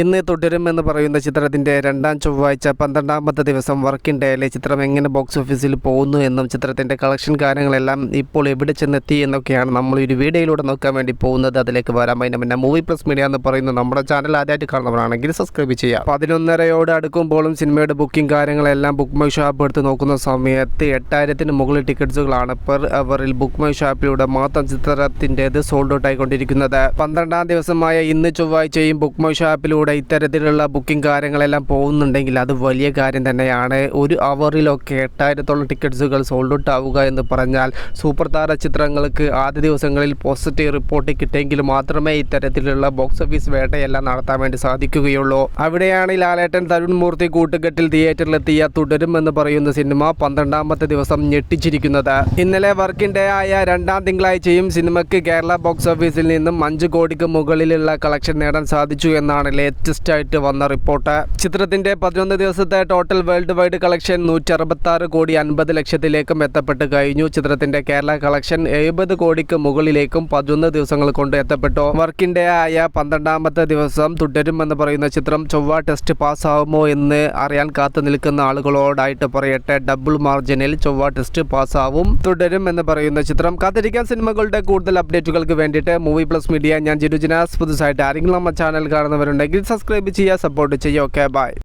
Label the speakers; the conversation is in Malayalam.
Speaker 1: ഇന്ന് തുടരും എന്ന് പറയുന്ന ചിത്രത്തിന്റെ രണ്ടാം ചൊവ്വാഴ്ച പന്ത്രണ്ടാമത്തെ ദിവസം വർക്കിംഗ് ഡേയിലെ ചിത്രം എങ്ങനെ ബോക്സ് ഓഫീസിൽ പോകുന്നു എന്നും ചിത്രത്തിന്റെ കളക്ഷൻ കാര്യങ്ങളെല്ലാം ഇപ്പോൾ എവിടെ ചെന്നെത്തി എന്നൊക്കെയാണ് നമ്മൾ ഒരു വീഡിയോയിലൂടെ നോക്കാൻ വേണ്ടി പോകുന്നത്. അതിലേക്ക് വരാം. അതിന് പിന്നെ മൂവി പ്ലസ് മീഡിയ എന്ന് പറയുന്ന നമ്മുടെ ചാനൽ ആദ്യമായിട്ട് കാണുന്നവരാണെങ്കിൽ സബ്സ്ക്രൈബ് ചെയ്യാം പതിനൊന്നരയോട് അടുക്കുമ്പോഴും സിനിമയുടെ ബുക്കിംഗ് കാര്യങ്ങളെല്ലാം ബുക്ക് മൈ ഷോപ്പ് എടുത്ത് നോക്കുന്ന സമയത്ത് എട്ടായിരത്തിന് മുകളിൽ ടിക്കറ്റ്സുകളാണ് പെർ അവറിൽ ബുക്ക് മൈ ഷോപ്പിലൂടെ മാത്രം ചിത്രത്തിന്റെ സോൾഡ് ഔട്ട് ആയിക്കൊണ്ടിരിക്കുന്നത്. പന്ത്രണ്ടാം ദിവസമായ ഇന്ന് ചൊവ്വാഴ്ചയും ബുക്ക് മൈ ഷോപ്പിലൂടെ ഇത്തരത്തിലുള്ള ബുക്കിംഗ് കാര്യങ്ങളെല്ലാം പോകുന്നുണ്ടെങ്കിൽ അത് വലിയ കാര്യം തന്നെയാണ്. ഒരു അവറിലൊക്കെ എട്ടായിരത്തോളം ടിക്കറ്റ്സുകൾ സോൾഡ് ഔട്ട് ആവുക എന്ന് പറഞ്ഞാൽ സൂപ്പർ താര ചിത്രങ്ങൾക്ക് ആദ്യ ദിവസങ്ങളിൽ പോസിറ്റീവ് റിപ്പോർട്ട് കിട്ടിയെങ്കിൽ മാത്രമേ ഇത്തരത്തിലുള്ള ബോക്സ് ഓഫീസ് വേട്ടയെല്ലാം നടത്താൻ വേണ്ടി സാധിക്കുകയുള്ളൂ. അവിടെയാണ് ലാലേട്ടൻ തരുൺ മൂർത്തി കൂട്ടുകെട്ടിൽ തിയേറ്ററിലെത്തിയ തുടരും എന്ന് പറയുന്ന സിനിമ പന്ത്രണ്ടാമത്തെ ദിവസം ഞെട്ടിച്ചിരിക്കുന്നത്. ഇന്നലെ വർക്കിംഗ് ഡേ ആയ രണ്ടാം തിങ്കളാഴ്ചയും സിനിമയ്ക്ക് കേരള ബോക്സ് ഓഫീസിൽ നിന്നും അഞ്ച് കോടിക്ക് മുകളിലുള്ള കളക്ഷൻ നേടാൻ സാധിച്ചു എന്നാണ് ലേറ്റസ്റ്റ് ആയിട്ട് വന്ന റിപ്പോർട്ട്. ചിത്രത്തിന്റെ പതിനൊന്ന് ദിവസത്തെ ടോട്ടൽ വേൾഡ് വൈഡ് കളക്ഷൻ നൂറ്റി അറുപത്തി ആറ് കോടി അൻപത് ലക്ഷത്തിലേക്കും എത്തപ്പെട്ട് കഴിഞ്ഞു. ചിത്രത്തിന്റെ കേരള കളക്ഷൻ എഴുപത് കോടിക്ക് മുകളിലേക്കും പതിനൊന്ന് ദിവസങ്ങൾ കൊണ്ട് എത്തപ്പെട്ടു. വർക്കിംഗ് ആയ പന്ത്രണ്ടാമത്തെ ദിവസം തുടരും എന്ന് പറയുന്ന ചിത്രം ചൊവ്വ ടെസ്റ്റ് പാസ്സാവുമോ എന്ന് അറിയാൻ കാത്തു നിൽക്കുന്ന ആളുകളോടായിട്ട് പറയട്ടെ. ഡബിൾ മാർജിനിൽ ചൊവ്വ ടെസ്റ്റ് പാസ്സാവും. തുടരും എന്ന് പറയുന്ന ചിത്രം കാത്തിരിക്കാൻ സിനിമകളുടെ കൂടുതൽ അപ്ഡേറ്റുകൾക്ക് വേണ്ടിയിട്ട് മൂവി പ്ലസ് മീഡിയ ഞാൻ ജിരുജിനാസ് പുതുസായിട്ട് ആരെങ്കിലും നമ്മുടെ ചാനൽ കാണുന്നവരുണ്ടെങ്കിൽ സബ്സ്ക്രൈബ് ചെയ്യുക സപ്പോർട്ട് ചെയ്യുക ഓക്കെ ബൈ